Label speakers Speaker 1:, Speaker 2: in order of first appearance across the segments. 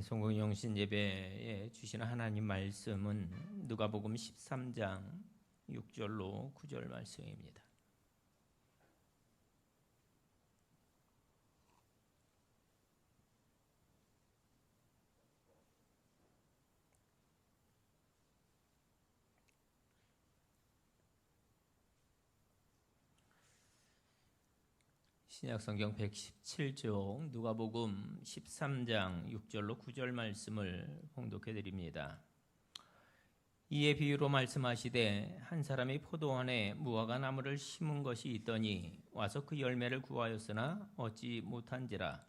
Speaker 1: 송공영신 예배에 주시는 하나님 말씀은 누가복음 13장 6절로 9절 말씀입니다. 신약 성경 117쪽 누가복음 13장 6절로 9절 말씀을 봉독해 드립니다. 이에 비유로 말씀하시되 한 사람이 포도원에 무화과 나무를 심은 것이 있더니 와서 그 열매를 구하였으나 얻지 못한지라.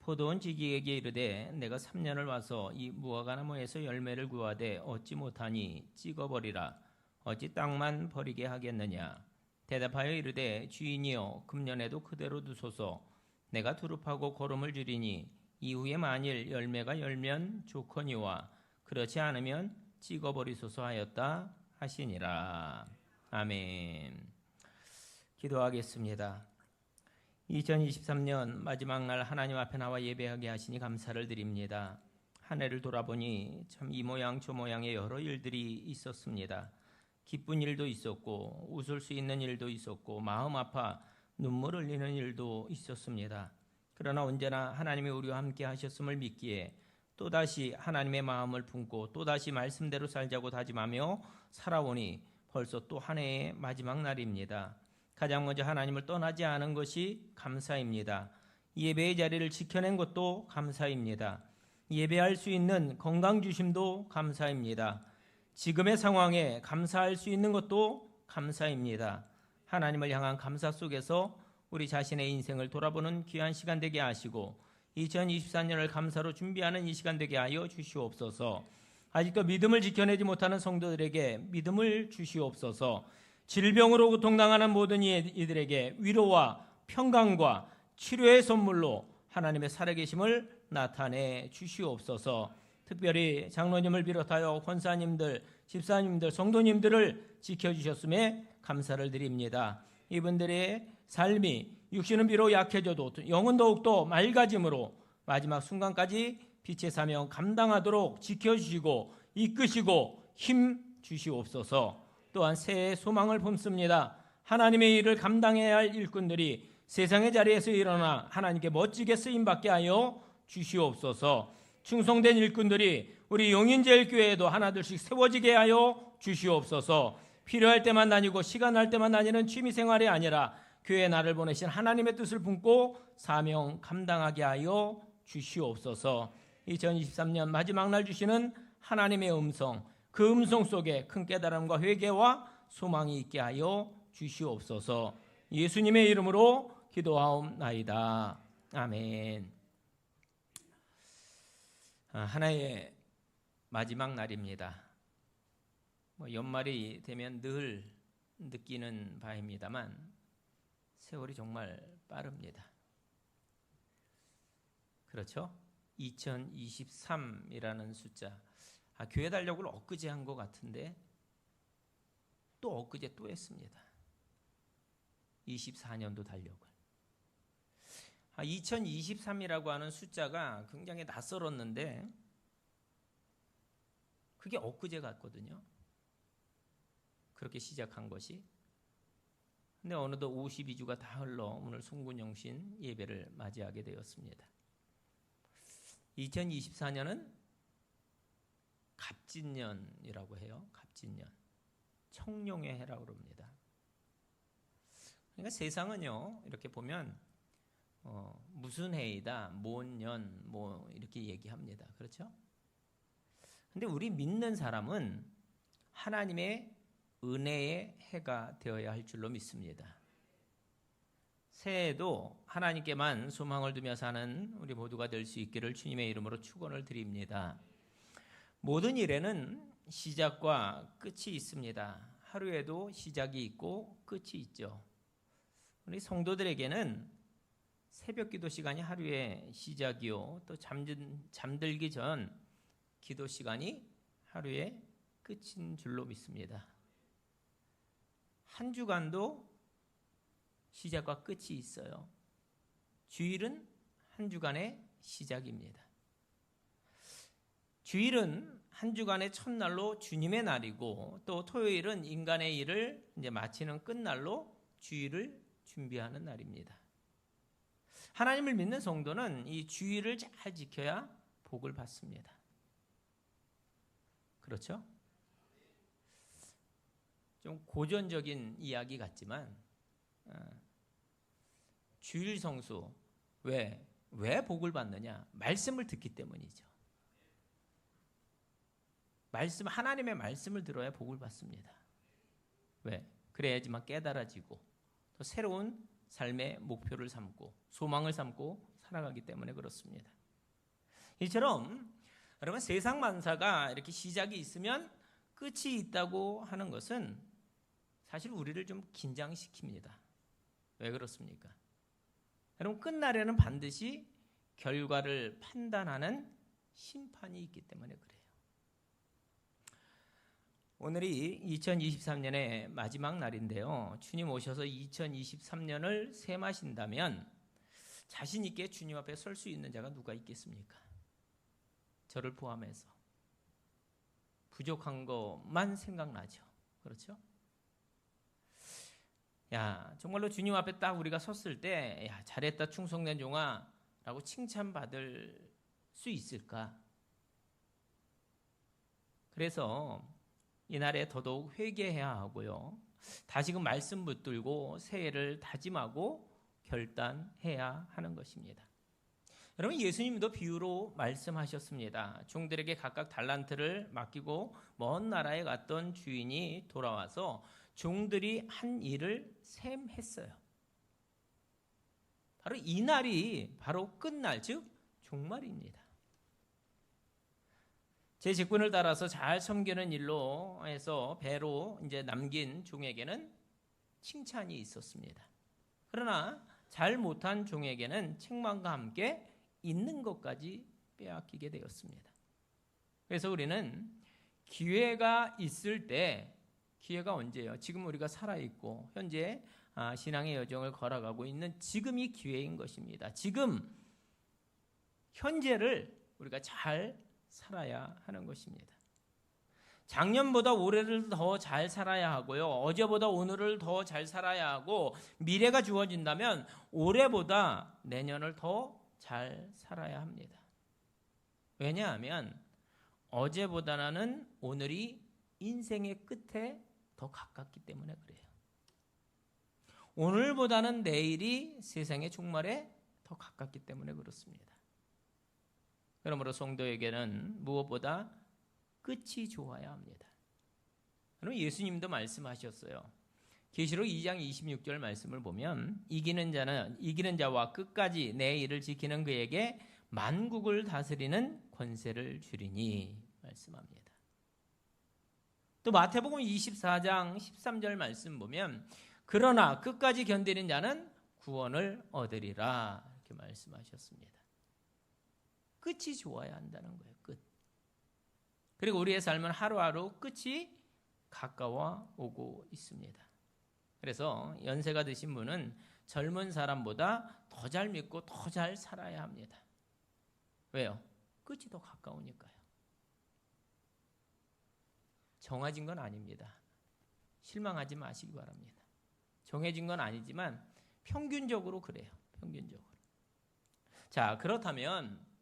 Speaker 1: 포도원 지기에게 이르되 내가 3년을 와서 이 무화과 나무에서 열매를 구하되 얻지 못하니 찍어버리라. 어찌 땅만 버리게 하겠느냐 대답하여 이르되 주인이여 금년에도 그대로 두소서. 내가 두릅하고 거름을 줄이니 이후에 만일 열매가 열면 좋거니와 그렇지 않으면 찍어버리소서 하였다 하시니라. 아멘. 기도하겠습니다. 2023년 마지막 날 하나님 앞에 나와 예배하게 하시니 감사를 드립니다. 한 해를 돌아보니 참 이 모양 저 모양의 여러 일들이 있었습니다 기쁜 일도 있었고 웃을 수 있는 일도 있었고 마음 아파 눈물 흘리는 일도 있었습니다. 그러나 언제나 하나님이 우리와 함께 하셨음을 믿기에 또다시 하나님의 마음을 품고 또다시 말씀대로 살자고 다짐하며 살아오니 벌써 또 한 해의 마지막 날입니다. 가장 먼저 하나님을 떠나지 않은 것이 감사입니다. 예배의 자리를 지켜낸 것도 감사입니다. 예배할 수 있는 건강 주심도 감사입니다. 지금의 상황에 감사할 수 있는 것도 감사입니다. 하나님을 향한 감사 속에서 우리 자신의 인생을 돌아보는 귀한 시간 되게 하시고 2024년을 감사로 준비하는 이 시간 되게 하여 주시옵소서. 아직도 믿음을 지켜내지 못하는 성도들에게 믿음을 주시옵소서. 질병으로 고통당하는 모든 이들에게 위로와 평강과 치료의 선물로 하나님의 살아계심을 나타내 주시옵소서. 특별히 장로님을 비롯하여 권사님들, 집사님들, 성도님들을 지켜주셨음에 감사를 드립니다. 이분들의 삶이 육신은 비록 약해져도 영은 더욱더 맑아짐으로 마지막 순간까지 빛의 사명 감당하도록 지켜주시고 이끄시고 힘 주시옵소서 또한 새해 소망을 품습니다. 하나님의 일을 감당해야 할 일꾼들이 세상의 자리에서 일어나 하나님께 멋지게 쓰임받게 하여 주시옵소서 충성된 일꾼들이 우리 용인제일교회에도 하나둘씩 세워지게 하여 주시옵소서. 필요할 때만 다니고 시간 날 때만 다니는 취미 생활이 아니라 교회 나를 보내신 하나님의 뜻을 품고 사명 감당하게 하여 주시옵소서. 2023년 마지막 날 주시는 하나님의 음성, 그 음성 속에 큰 깨달음과 회개와 소망이 있게 하여 주시옵소서. 예수님의 이름으로 기도하옵나이다. 아멘. 아, 하나의 마지막 날입니다. 뭐 연말이 되면 늘 느끼는 바입니다만 세월이 정말 빠릅니다. 그렇죠? 2023이라는 숫자. 아, 교회 달력을 엊그제 한 것 같은데 또 엊그제 또 했습니다. 24년도 달력을. 2023이라고 아, 하는 숫자가 굉장히 낯설었는데 그게 엊그제 같거든요. 그렇게 시작한 것이. 근데 어느덧 52주가 다 흘러 오늘 송군영신 예배를 맞이하게 되었습니다. 2024년은 갑진년이라고 해요. 갑진년. 청룡의 해라고 그럽니다. 그러니까 세상은요, 이렇게 보면 어, 무슨 해이다, 뭔 년, 뭐 이렇게 얘기합니다. 그렇죠? 근데 우리 믿는 사람은 하나님의 은혜의 해가 되어야 할 줄로 믿습니다. 새해에도 하나님께만 소망을 두며 사는 우리 모두가 될 수 있기를 주님의 이름으로 축원을 드립니다. 모든 일에는 시작과 끝이 있습니다. 하루에도 시작이 있고 끝이 있죠. 우리 성도들에게는 새벽 기도 시간이 하루의 시작이요. 또 잠든, 잠들기 전 기도 시간이 하루의 끝인 줄로 믿습니다. 한 주간도 시작과 끝이 있어요. 주일은 한 주간의 시작입니다. 주일은 한 주간의 첫날로 주님의 날이고 또 토요일은 인간의 일을 이제 마치는 끝날로 주일을 준비하는 날입니다. 하나님을 믿는 성도는 이 주일을 잘 지켜야 복을 받습니다. 그렇죠? 좀 고전적인 이야기 같지만 어, 주일 성수 왜? 왜 복을 받느냐? 말씀을 듣기 때문이죠. 말씀 하나님의 말씀을 들어야 복을 받습니다. 왜? 그래야지만 깨달아지고 또 새로운 삶의 목표를 삼고 소망을 삼고 살아가기 때문에 그렇습니다. 이처럼 여러분 세상 만사가 이렇게 시작이 있으면 끝이 있다고 하는 것은 사실 우리를 좀 긴장시킵니다. 왜 그렇습니까? 여러분 끝날에는 반드시 결과를 판단하는 심판이 있기 때문에 그래요. 오늘이 2023년의 마지막 날인데요. 주님 오셔서 2023년을 세마신다면 자신 있게 주님 앞에 설 수 있는 자가 누가 있겠습니까? 저를 포함해서 부족한 것만 생각나죠. 그렇죠? 야, 정말로 주님 앞에 딱 우리가 섰을 때, 야, 잘했다, 충성된 종아, 라고 칭찬받을 수 있을까? 그래서 이날에 더더욱 회개해야 하고요. 다시금 말씀 붙들고 새해를 다짐하고 결단해야 하는 것입니다. 여러분 예수님도 비유로 말씀하셨습니다. 종들에게 각각 달란트를 맡기고 먼 나라에 갔던 주인이 돌아와서 종들이 한 일을 셈했어요. 바로 이 날이 바로 끝날 즉 종말입니다. 제 직분을 따라서 잘 섬기는 일로 해서 배로 이제 남긴 종에게는 칭찬이 있었습니다. 그러나 잘 못한 종에게는 책망과 함께 있는 것까지 빼앗기게 되었습니다. 그래서 우리는 기회가 있을 때 기회가 언제예요? 지금 우리가 살아 있고 현재 아, 신앙의 여정을 걸어가고 있는 지금이 기회인 것입니다. 지금 현재를 우리가 잘 살아야 하는 것입니다. 작년보다 올해를 더 잘 살아야 하고요. 어제보다 오늘을 더 잘 살아야 하고 미래가 주어진다면 올해보다 내년을 더 잘 살아야 합니다. 왜냐하면 어제보다는 오늘이 인생의 끝에 더 가깝기 때문에 그래요. 오늘보다는 내일이 세상의 종말에 더 가깝기 때문에 그렇습니다. 그러므로 성도에게는 무엇보다 끝이 좋아야 합니다. 그럼 예수님도 말씀하셨어요. 계시록 2장 26절 말씀을 보면 이기는 자는 이기는 자와 끝까지 내 일을 지키는 그에게 만국을 다스리는 권세를 주리니 말씀합니다. 또 마태복음 24장 13절 말씀 보면 그러나 끝까지 견디는 자는 구원을 얻으리라 이렇게 말씀하셨습니다. 끝이 좋아야 한다는 거예요. 끝. 그리고 우리의 삶은 하루하루 끝이 가까워 오고 있습니다. 그래서 연세가 드신 분은 젊은 사람보다 더 잘 믿고 더 잘 살아야 합니다. 왜요? 끝이 더 가까우니까요. 정해진 건 아닙니다. 실망하지 마시기 바랍니다. 정해진 건 아니지만 평균적으로 그래요. 평균적으로. 자, 그렇다면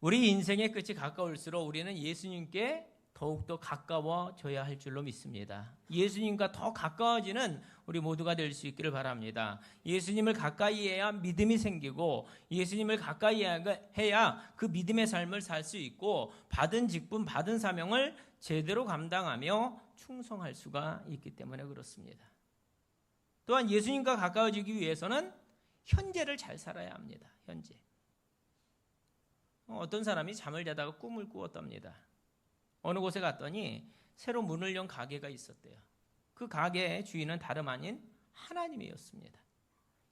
Speaker 1: 우리 인생의 끝이 가까울수록 우리는 예수님께 더욱더 가까워져야 할 줄로 믿습니다. 예수님과 더 가까워지는 우리 모두가 될 수 있기를 바랍니다. 예수님을 가까이 해야 믿음이 생기고 예수님을 가까이 해야 그 믿음의 삶을 살 수 있고 받은 직분, 받은 사명을 제대로 감당하며 충성할 수가 있기 때문에 그렇습니다. 또한 예수님과 가까워지기 위해서는 현재를 잘 살아야 합니다. 현재. 어떤 사람이 잠을 자다가 꿈을 꾸었답니다. 어느 곳에 갔더니 새로 문을 연 가게가 있었대요. 그 가게의 주인은 다름 아닌 하나님이었습니다.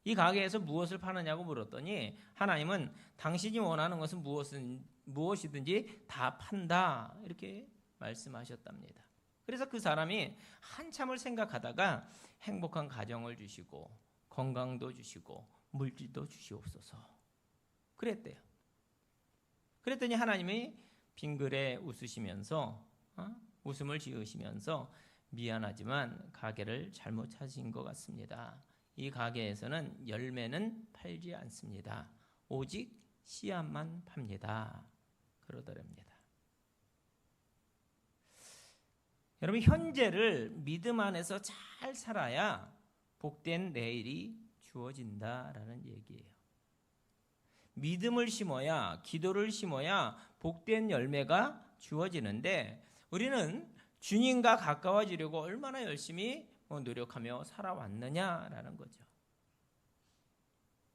Speaker 1: 이 가게에서 무엇을 파느냐고 물었더니 하나님은 당신이 원하는 것은 무엇은 무엇이든지 다 판다 이렇게 말씀하셨답니다. 그래서 그 사람이 한참을 생각하다가 행복한 가정을 주시고 건강도 주시고 물질도 주시옵소서. 그랬대요. 그랬더니 하나님이 빙글에 웃으시면서 어? 웃음을 지으시면서 미안하지만 가게를 잘못 찾으신 것 같습니다. 이 가게에서는 열매는 팔지 않습니다. 오직 씨앗만 팝니다. 그러더랍니다. 여러분 현재를 믿음 안에서 잘 살아야 복된 내일이 주어진다라는 얘기예요. 믿음을 심어야 기도를 심어야 복된 열매가 주어지는데 우리는 주님과 가까워지려고 얼마나 열심히 노력하며 살아왔느냐라는 거죠.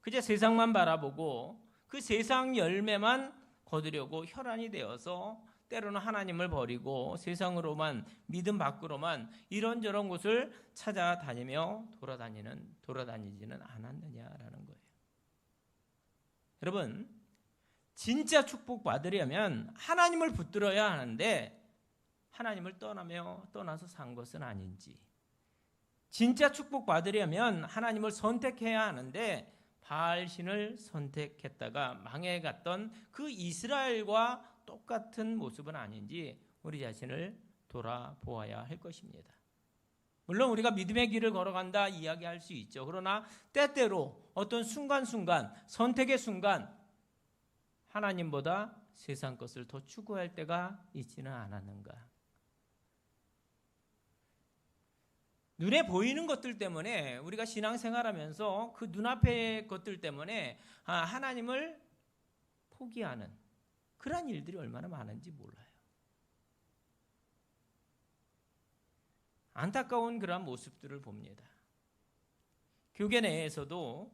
Speaker 1: 그저 세상만 바라보고 그 세상 열매만 거두려고 혈안이 되어서 때로는 하나님을 버리고 세상으로만 믿음 밖으로만 이런저런 곳을 찾아다니며 돌아다니는 돌아다니지는 않았느냐라는. 여러분 진짜 축복 받으려면 하나님을 붙들어야 하는데 하나님을 떠나며 떠나서 산 것은 아닌지 진짜 축복 받으려면 하나님을 선택해야 하는데 바알신을 선택했다가 망해갔던 그 이스라엘과 똑같은 모습은 아닌지 우리 자신을 돌아보아야 할 것입니다. 물론 우리가 믿음의 길을 걸어간다 이야기할 수 있죠. 그러나 때때로 어떤 순간순간 선택의 순간 하나님보다 세상 것을 더 추구할 때가 있지는 않았는가. 눈에 보이는 것들 때문에 우리가 신앙생활하면서 그 눈앞의 것들 때문에 아, 하나님을 포기하는 그러한 일들이 얼마나 많은지 몰라요. 안타까운 그러한 모습들을 봅니다. 교계 내에서도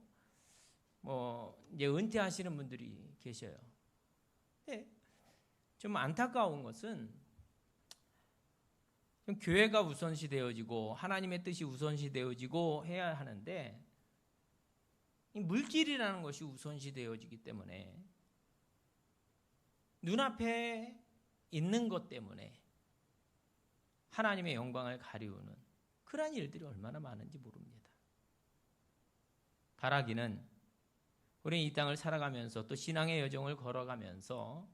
Speaker 1: 뭐 이제 은퇴하시는 분들이 계셔요. 좀 안타까운 것은 좀 교회가 우선시 되어지고 하나님의 뜻이 우선시 되어지고 해야 하는데 물질이라는 것이 우선시 되어지기 때문에 눈앞에 있는 것 때문에 하나님의 영광을 가리우는 그러한 일들이 얼마나 많은지 모릅니다. 바라기는 우리 이 땅을 살아가면서 또 신앙의 여정을 걸어가면서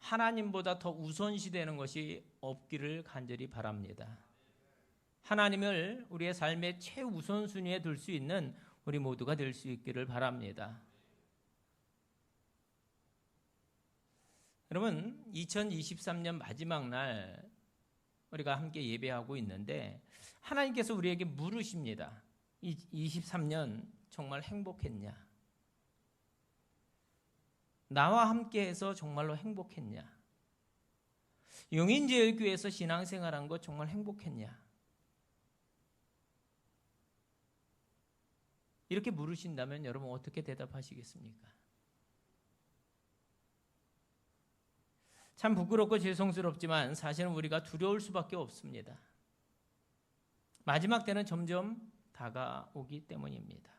Speaker 1: 하나님보다 더 우선시되는 것이 없기를 간절히 바랍니다. 하나님을 우리의 삶의 최우선순위에 둘 수 있는 우리 모두가 될 수 있기를 바랍니다. 여러분, 2023년 마지막 날 우리가 함께 예배하고 있는데 하나님께서 우리에게 물으십니다. 23년 정말 행복했냐? 나와 함께해서 정말로 행복했냐? 용인제일교회에서 신앙생활한 거 정말 행복했냐? 이렇게 물으신다면 여러분 어떻게 대답하시겠습니까? 참 부끄럽고 죄송스럽지만 사실은 우리가 두려울 수밖에 없습니다. 마지막 때는 점점 다가오기 때문입니다.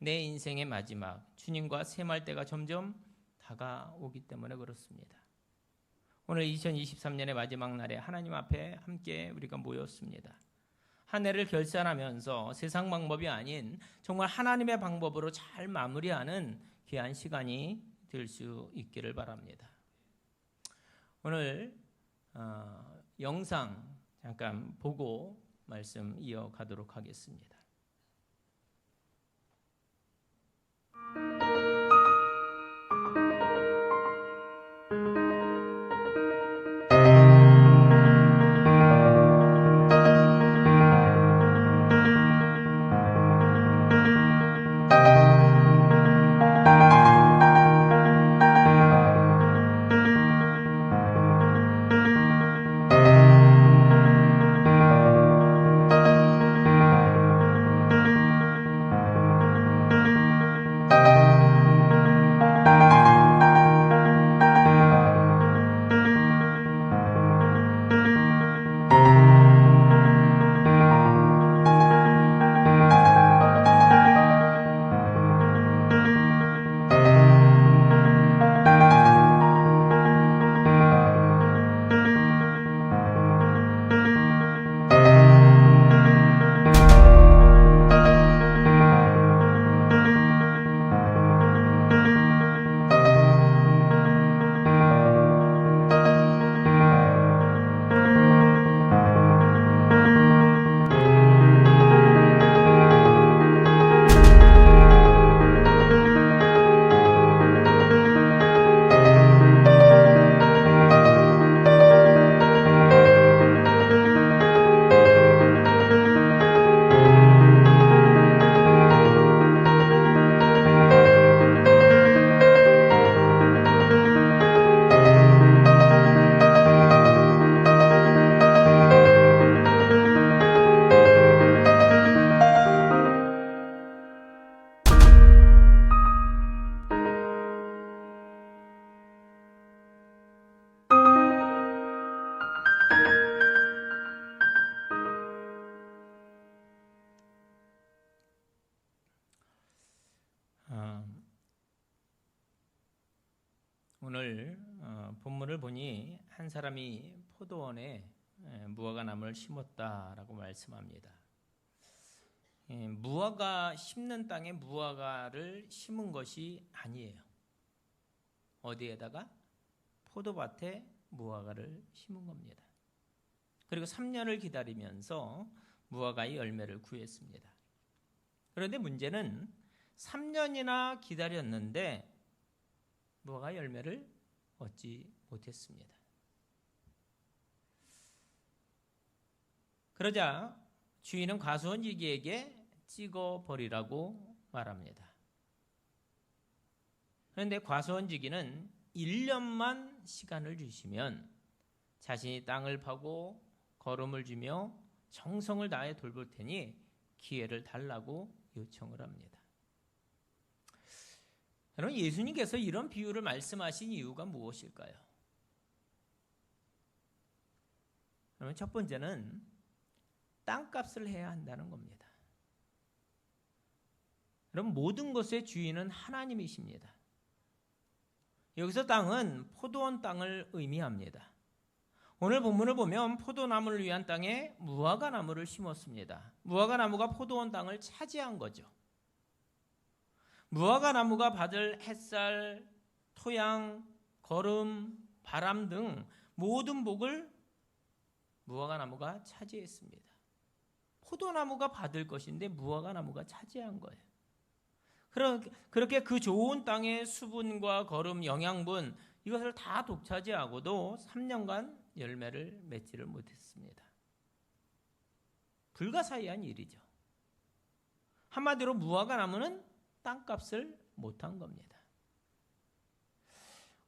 Speaker 1: 내 인생의 마지막, 주님과 샘할 때가 점점 다가오기 때문에 그렇습니다. 오늘 2023년의 마지막 날에 하나님 앞에 함께 우리가 모였습니다. 한 해를 결산하면서 세상 방법이 아닌 정말 하나님의 방법으로 잘 마무리하는 귀한 시간이 될 수 있기를 바랍니다. 오늘 어, 영상 잠깐 보고 말씀 이어가도록 하겠습니다. 오늘 어, 본문을 보니 한 사람이 포도원에 에, 무화과 나무를 심었다라고 말씀합니다. 예, 무화과 심는 땅에 무화과를 심은 것이 아니에요. 어디에다가 포도밭에 무화과를 심은 겁니다. 그리고 3년을 기다리면서 무화과의 열매를 구했습니다. 그런데 문제는 3년이나 기다렸는데 무화과 열매를 얻지 못했습니다. 그러자 주인은 과수원지기에게 찍어 버리라고 말합니다. 그런데 과수원지기는 1년만 시간을 주시면 자신이 땅을 파고 걸음을 주며 정성을 다해 돌볼 테니 기회를 달라고 요청을 합니다. 여러분 예수님께서 이런 비유를 말씀하신 이유가 무엇일까요? 여러분 첫 번째는 땅값을 해야 한다는 겁니다. 여러분 모든 것의 주인은 하나님이십니다. 여기서 땅은 포도원 땅을 의미합니다. 오늘 본문을 보면 포도나무를 위한 땅에 무화과 나무를 심었습니다. 무화과 나무가 포도원 땅을 차지한 거죠. 무화과 나무가 받을 햇살, 토양, 걸음, 바람 등 모든 복을 무화과 나무가 차지했습니다. 포도나무가 받을 것인데 무화과 나무가 차지한 거예요. 그렇게 그 좋은 땅의 수분과 거름, 영양분 이것을 다 독차지하고도 3년간 열매를 맺지를 못했습니다. 불가사의한 일이죠. 한마디로 무화과 나무는 땅값을 못한 겁니다.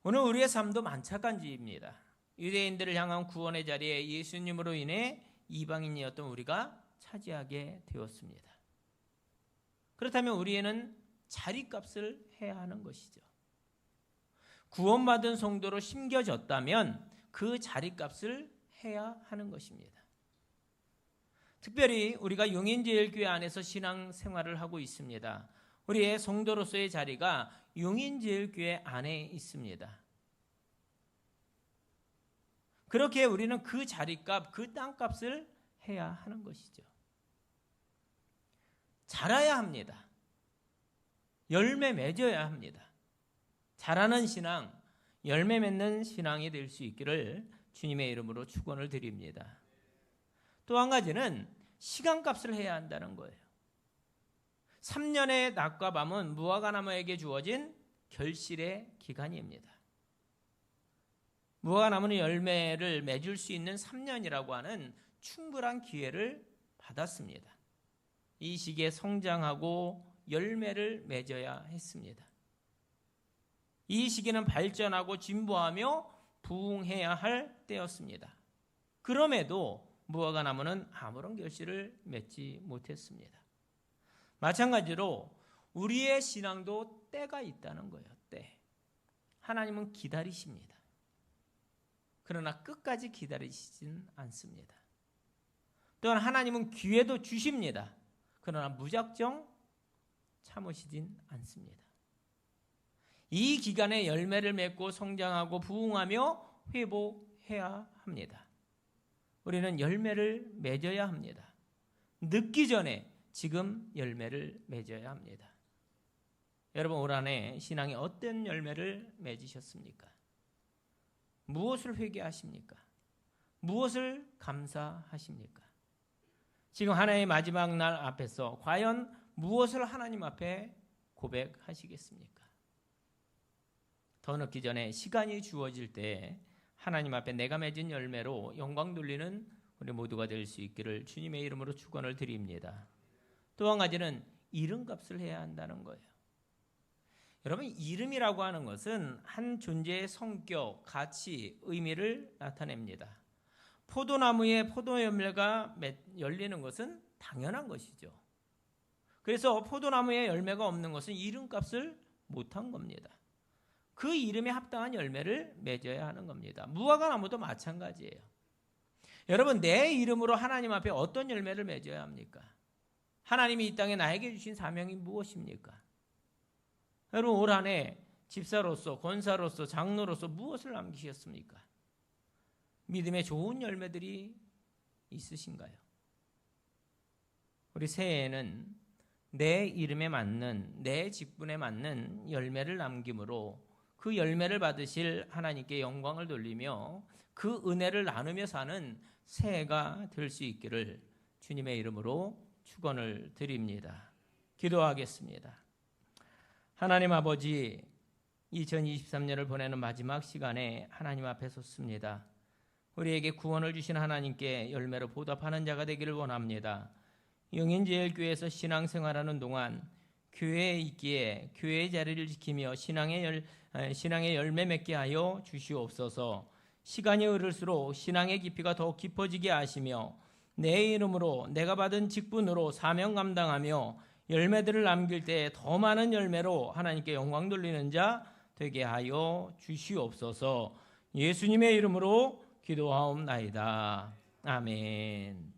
Speaker 1: 오늘 우리의 삶도 만착한지입니다. 유대인들을 향한 구원의 자리에 예수님으로 인해 이방인이었던 우리가 차지하게 되었습니다. 그렇다면 우리에는 자리값을 해야 하는 것이죠. 구원받은 성도로 심겨졌다면 그 자리값을 해야 하는 것입니다. 특별히 우리가 용인제일교회 안에서 신앙 생활을 하고 있습니다. 우리의 성도로서의 자리가 용인제일교회 안에 있습니다. 그렇게 우리는 그 자리값, 그 땅값을 해야 하는 것이죠. 자라야 합니다. 열매 맺어야 합니다. 자라는 신앙, 열매 맺는 신앙이 될 수 있기를 주님의 이름으로 축원을 드립니다. 또 한 가지는 시간값을 해야 한다는 거예요. 3년의 낮과 밤은 무화과나무에게 주어진 결실의 기간입니다. 무화과나무는 열매를 맺을 수 있는 3년이라고 하는 충분한 기회를 받았습니다. 이 시기에 성장하고 열매를 맺어야 했습니다. 이 시기는 발전하고 진보하며 부흥해야 할 때였습니다. 그럼에도 무화과 나무는 아무런 결실을 맺지 못했습니다. 마찬가지로 우리의 신앙도 때가 있다는 거예요. 때. 하나님은 기다리십니다. 그러나 끝까지 기다리시진 않습니다. 또한 하나님은 기회도 주십니다. 그러나 무작정 참으시진 않습니다. 이 기간에 열매를 맺고 성장하고 부흥하며 회복해야 합니다. 우리는 열매를 맺어야 합니다. 늦기 전에 지금 열매를 맺어야 합니다. 여러분 올 한해 신앙에 어떤 열매를 맺으셨습니까? 무엇을 회개하십니까? 무엇을 감사하십니까? 지금 하나의 마지막 날 앞에서 과연 무엇을 하나님 앞에 고백하시겠습니까? 더 늦기 전에 시간이 주어질 때 하나님 앞에 내가 맺은 열매로 영광 돌리는 우리 모두가 될 수 있기를 주님의 이름으로 축원을 드립니다. 또 한 가지는 이름 값을 해야 한다는 거예요. 여러분 이름이라고 하는 것은 한 존재의 성격, 가치, 의미를 나타냅니다. 포도나무에 포도 열매가 열리는 것은 당연한 것이죠. 그래서 포도나무에 열매가 없는 것은 이름값을 못한 겁니다. 그 이름에 합당한 열매를 맺어야 하는 겁니다. 무화과 나무도 마찬가지예요. 여러분 내 이름으로 하나님 앞에 어떤 열매를 맺어야 합니까? 하나님이 이 땅에 나에게 주신 사명이 무엇입니까? 여러분 올 한해 집사로서 권사로서 장로로서 무엇을 남기셨습니까? 믿음의 좋은 열매들이 있으신가요? 우리 새해에는 내 이름에 맞는 내 직분에 맞는 열매를 남김으로 그 열매를 받으실 하나님께 영광을 돌리며 그 은혜를 나누며 사는 새해가 될 수 있기를 주님의 이름으로 축원을 드립니다. 기도하겠습니다. 하나님 아버지 2023년을 보내는 마지막 시간에 하나님 앞에 섰습니다. 우리에게 구원을 주신 하나님께 열매로 보답하는 자가 되기를 원합니다. 영인제일교회에서 신앙생활하는 동안 교회에 있기에 교회의 자리를 지키며 신앙의 열 신앙의 열매 맺게 하여 주시옵소서. 시간이 흐를수록 신앙의 깊이가 더욱 깊어지게 하시며 내 이름으로 내가 받은 직분으로 사명 감당하며 열매들을 남길 때 더 많은 열매로 하나님께 영광 돌리는 자 되게 하여 주시옵소서. 예수님의 이름으로 기도하옵나이다. 아멘.